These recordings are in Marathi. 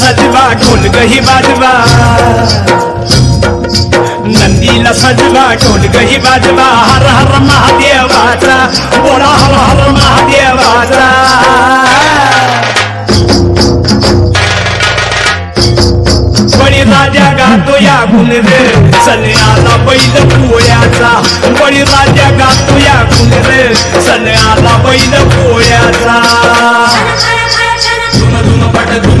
सजवा ढोल गही बाजवा नंदीला सजवा ढोल गही बाजवा हर हर महादेवाचा बोला हर हर महादेवाचा बळी राजा गातो या गुण रे सन्याला बैल पोळ्याचा. बळी राजा गातो या गुण रे सन्याला बैल पोळ्याचा. धुम धुम पट धुम.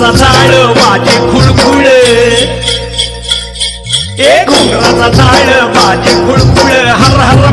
घुंगराचा झाड माझे खुळखुळ. ए घुंगराचा झाड माझे खुळखुळ. हर हर